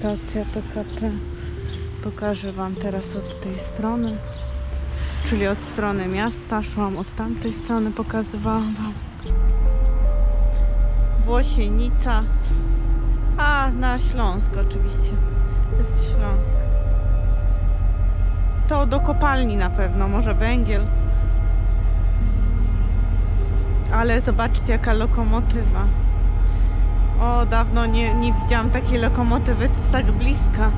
stacja PKP. Pokażę Wam teraz od tej strony, czyli od strony miasta. Szłam od tamtej strony, pokazywałam Wam. Włosienica. A, na Śląsk oczywiście. Jest Śląsk. To do kopalni na pewno, może węgiel. Ale zobaczcie jaka lokomotywa. O, dawno nie, nie widziałam takiej lokomotywy tak bliska.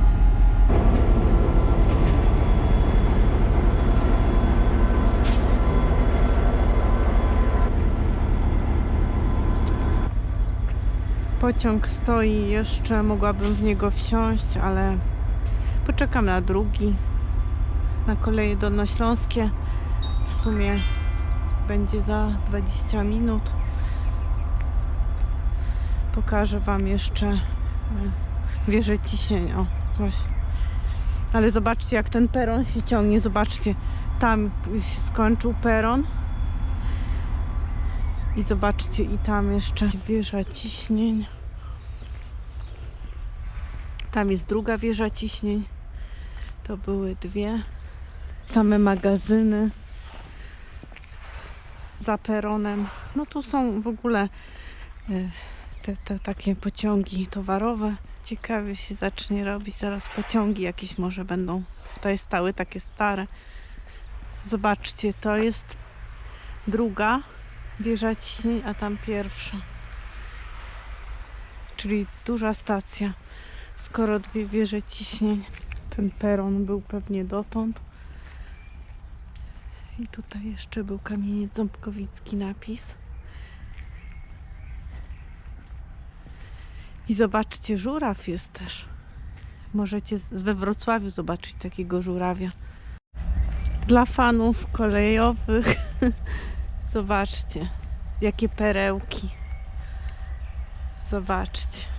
Pociąg stoi jeszcze, mogłabym w niego wsiąść, ale poczekam na drugi. Na koleje dolnośląskie. W sumie będzie za 20 minut. Pokażę Wam jeszcze e, wieżę ciśnienia. O, właśnie. Ale zobaczcie, jak ten peron się ciągnie. Zobaczcie, tam się skończył peron. I zobaczcie, i tam jeszcze wieża ciśnień. Tam jest druga wieża ciśnień. To były dwie. Same magazyny za peronem. No tu są w ogóle y, te, te takie pociągi towarowe. Ciekawie się zacznie robić. Zaraz pociągi jakieś może będą tutaj stały, takie stare. Zobaczcie, to jest druga wieża ciśnień, a tam pierwsza. Czyli duża stacja. Skoro dwie wieże ciśnień, ten peron był pewnie dotąd. I tutaj jeszcze był kamieniec ząbkowicki napis. I zobaczcie, żuraw jest też. Możecie we Wrocławiu zobaczyć takiego żurawia. Dla fanów kolejowych zobaczcie, jakie perełki. Zobaczcie.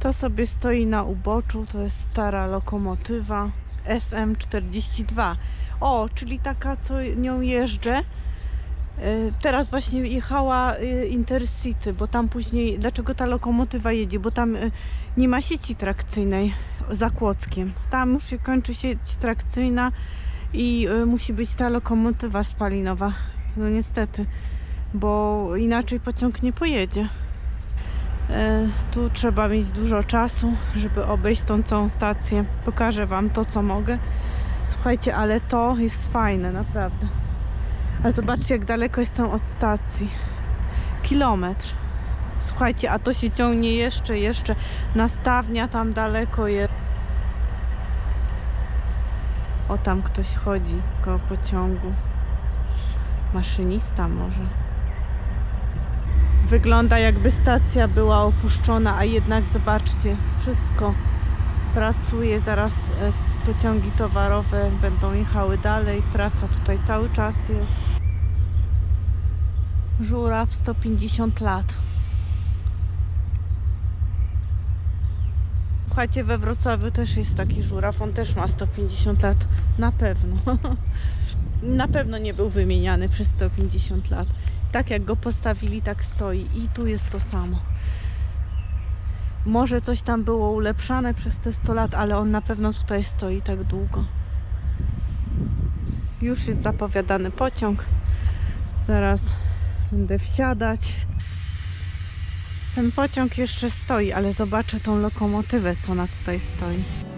To sobie stoi na uboczu, to jest stara lokomotywa SM42. O, czyli taka, co nią jeżdżę. E, Teraz właśnie jechała e, Intercity, bo tam później, dlaczego ta lokomotywa jedzie? Bo tam e, nie ma sieci trakcyjnej za Kłodzkiem. Tam już się kończy sieć trakcyjna i musi być ta lokomotywa spalinowa. No niestety, bo inaczej pociąg nie pojedzie. Tu trzeba mieć dużo czasu, żeby obejść tą całą stację. Pokażę Wam to, co mogę. Słuchajcie, ale to jest fajne, naprawdę. A zobaczcie, jak daleko jestem od stacji. Kilometr. Słuchajcie, a to się ciągnie jeszcze, jeszcze. Nastawnia tam daleko jest. O, tam ktoś chodzi koło pociągu. Maszynista może. Wygląda jakby stacja była opuszczona, a jednak zobaczcie, wszystko pracuje. Zaraz e, pociągi towarowe będą jechały dalej. Praca tutaj cały czas jest. Żuraw 150 lat. Słuchajcie, we Wrocławiu też jest taki żuraw, on też ma 150 lat. Na pewno. Na pewno nie był wymieniany przez 150 lat. Tak jak go postawili, tak stoi. I tu jest to samo. Może coś tam było ulepszane przez te 100 lat, ale on na pewno tutaj stoi tak długo. Już jest zapowiadany pociąg. Zaraz będę wsiadać. Ten pociąg jeszcze stoi, ale zobaczę tą lokomotywę, co ona tutaj stoi.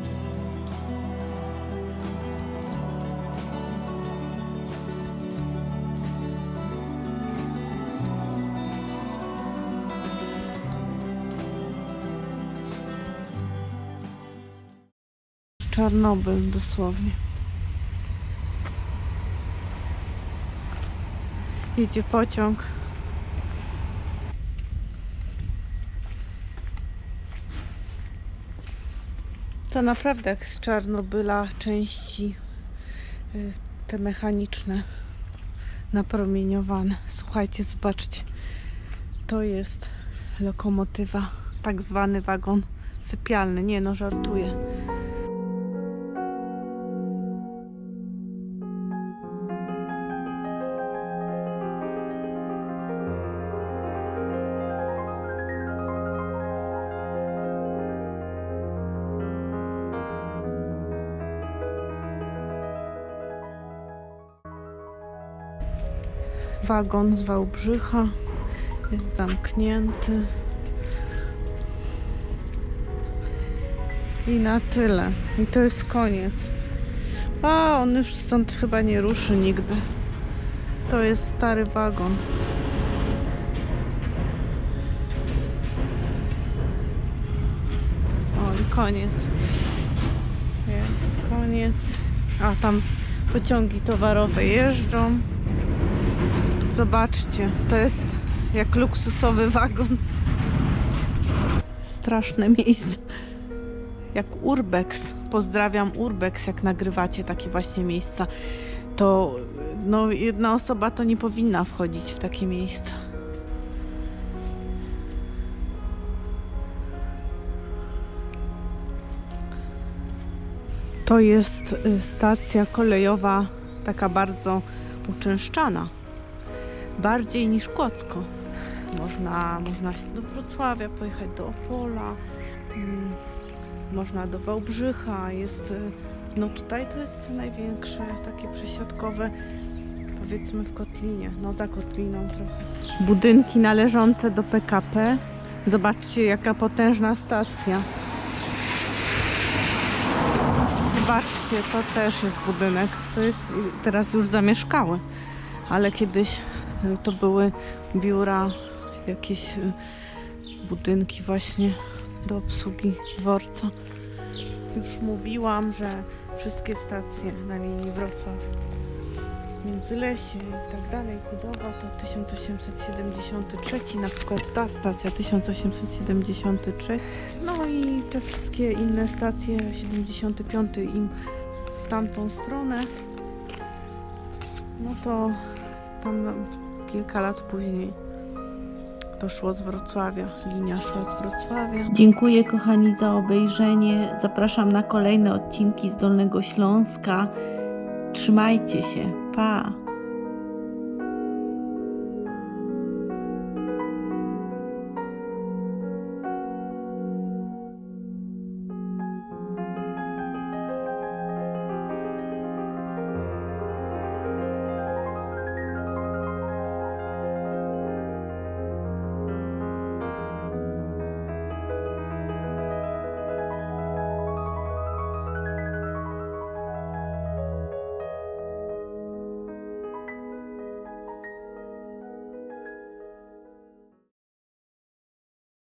Czarnobyl dosłownie. Jedzie pociąg. To naprawdę jak z Czarnobyla części y, te mechaniczne napromieniowane. Słuchajcie, zobaczcie. To jest lokomotywa, tak zwany wagon sypialny. Nie no, żartuję. Wagon z Wałbrzycha jest zamknięty. I na tyle. I to jest koniec. A, on już stąd chyba nie ruszy nigdy. To jest stary wagon. O, i koniec. Jest koniec. A, tam pociągi towarowe jeżdżą. Zobaczcie, to jest jak luksusowy wagon. Straszne miejsce. Jak Urbex. Pozdrawiam Urbex, jak nagrywacie takie właśnie miejsca. To no, jedna osoba to nie powinna wchodzić w takie miejsca. To jest y, stacja kolejowa taka bardzo uczęszczana. Bardziej niż Kłodzko. Można, można się do Wrocławia pojechać, do Opola, mm, można do Wałbrzycha. Jest, y, no tutaj to jest największe takie przesiadkowe, powiedzmy w Kotlinie, no za Kotliną trochę. Budynki należące do PKP. Zobaczcie jaka potężna stacja. Zobaczcie, to też jest budynek. To jest y, teraz już zamieszkały, ale kiedyś to były biura, jakieś y, budynki właśnie do obsługi dworca. Już mówiłam, że wszystkie stacje na linii Wrocław Międzylesie i tak dalej, Kudowa to 1873, na przykład ta stacja 1873, no i te wszystkie inne stacje 75 im w tamtą stronę, no to tam kilka lat później to szło z Wrocławia, linia szła z Wrocławia. Dziękuję kochani za obejrzenie, zapraszam na kolejne odcinki z Dolnego Śląska. Trzymajcie się, pa!